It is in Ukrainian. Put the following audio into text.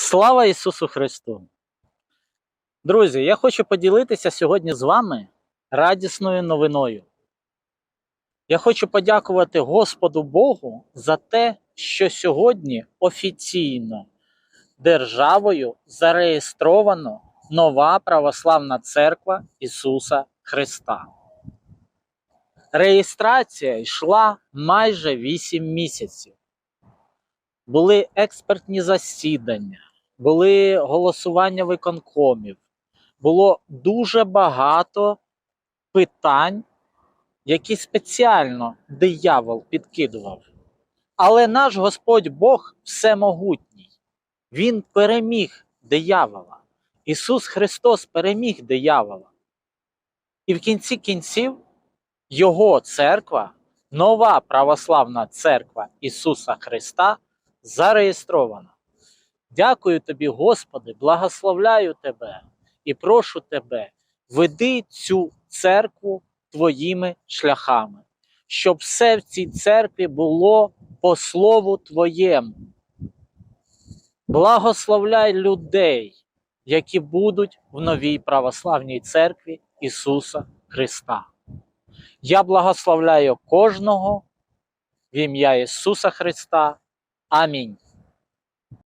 Слава Ісусу Христу! Друзі, я хочу поділитися сьогодні з вами радісною новиною. Я хочу подякувати Господу Богу за те, що сьогодні офіційно державою зареєстровано нова православна церква Ісуса Христа. Реєстрація йшла майже 8 місяців. Були експертні засідання, були голосування виконкомів, було дуже багато питань, які спеціально диявол підкидував. Але наш Господь Бог всемогутній. Він переміг диявола. Ісус Христос переміг диявола. І в кінці кінців Його церква, нова православна церква Ісуса Христа, зареєстрована. Дякую тобі, Господи, благословляю Тебе і прошу Тебе, веди цю церкву твоїми шляхами, щоб все в цій церкві було по слову Твоєму. Благословляй людей, які будуть в новій православній церкві Ісуса Христа. Я благословляю кожного в ім'я Ісуса Христа. Амінь.